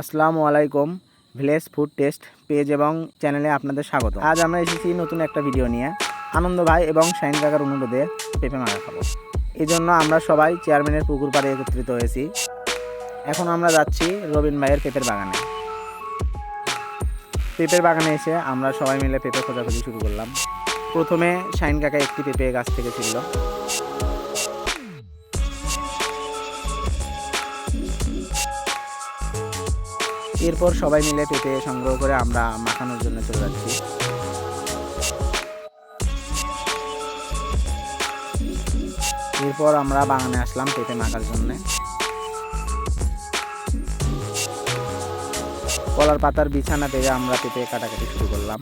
আসসালামু আলাইকুম, village food taste page এবং চ্যানেলে আপনাদের স্বাগত। আজ আমরা এসেছি নতুন একটা ভিডিও নিয়ে। আনন্দ ভাই এবং শাইন কাকার অনুরোধে পেঁপে মারা খাব। এই জন্য আমরা সবাই চেয়ারম্যানের পুকুর পাড়ে একত্রিত হয়েছি। এখন আমরা যাচ্ছি রবীন ভাইয়ের পেঁপের বাগানে। পেঁপের বাগানে এসে আমরা সবাই মিলে পেঁপে খোঁজাখুঁজি শুরু করলাম। প্রথমে শাইন কাকা একটি পেঁপে গাছ থেকে ছিল এরপর সবাই মিলে পেঁপে সংগ্রহ করে আমরা মাখানোর জন্য চলে যাচ্ছি। এরপর আমরা বাগানে আসলাম পেঁপে মাখার জন্য। কলার পাতার বিছানা থেকে আমরা পেঁপে কাটাকাটি শুরু করলাম।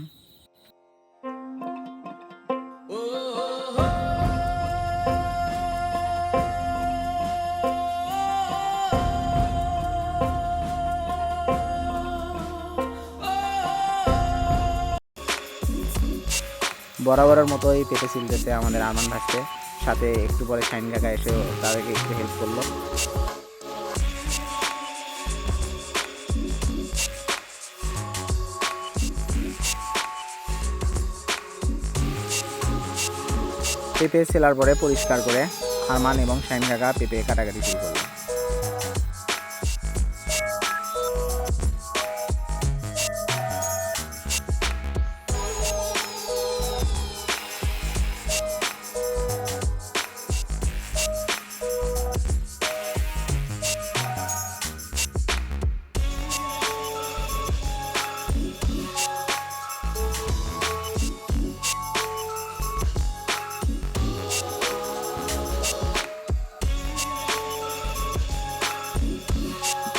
বরাবরের মতো এই পেঁপে ছিলতেছে আমাদের আরমান ভাসছে সাথে একটু পরে শাইন কাকা এসে তাদেরকে একটু হেল্প করল। পেঁপে সেলার পরে পরিষ্কার করে আরমান এবং শাইন কাকা পেঁপে কাটাকাটি শুরু করল।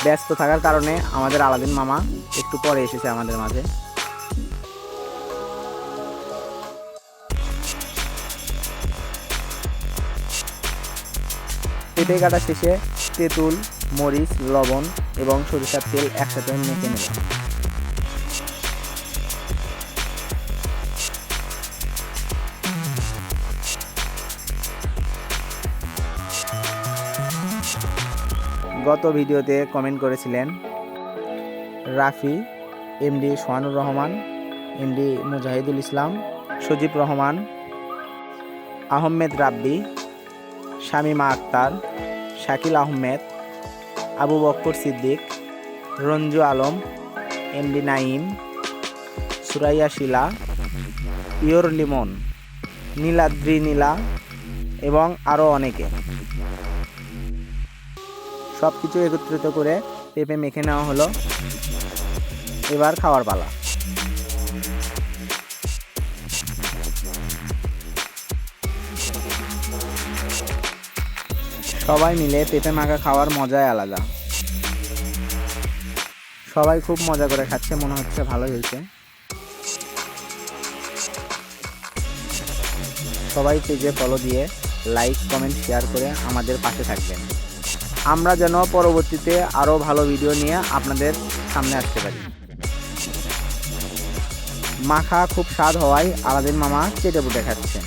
ব্যস্ত থাকার কারণে আমাদের আলাদিন মামা একটু পরে এসেছে আমাদের মাঝে। পেঁপে কাটা শেষে তেঁতুল, মরিচ, লবণ এবং সরিষার তেল একসাথে মেখে নিলাম গত ভিডিওতে কমেন্ট করেছিলেন Rafi MD Sohanur Rahman MD Mujahidul Islam, Sajib Rahman, Ahmed Rabbi, Shamima Akter, Shakil Ahmed, Abu Bakkar Siddique, Ranju Alam MD Naim Suraiya Shila, pure Limon, Niladri Nila এবং আরও অনেকে। সব কিছু একত্রিত করে পেঁপে মেখে নেওয়া হলো। এবার খাওয়ার পালা। সবাই মিলে পেঁপে মাখা খাওয়ার মজাই আলাদা। সবাই খুব মজা করে খাচ্ছে, মনে হচ্ছে ভালোই হয়েছে। সবাই পেজে ফলো দিয়ে লাইক কমেন্ট শেয়ার করে আমাদের পাশে থাকবেন। আমরা যেন পরবর্তীতে আরও ভালো ভিডিও নিয়ে আপনাদের সামনে আসতে পারি। মাখা খুব স্বাদ হওয়ায় আলাদিন মামা কেটে পুটে খাচ্ছে।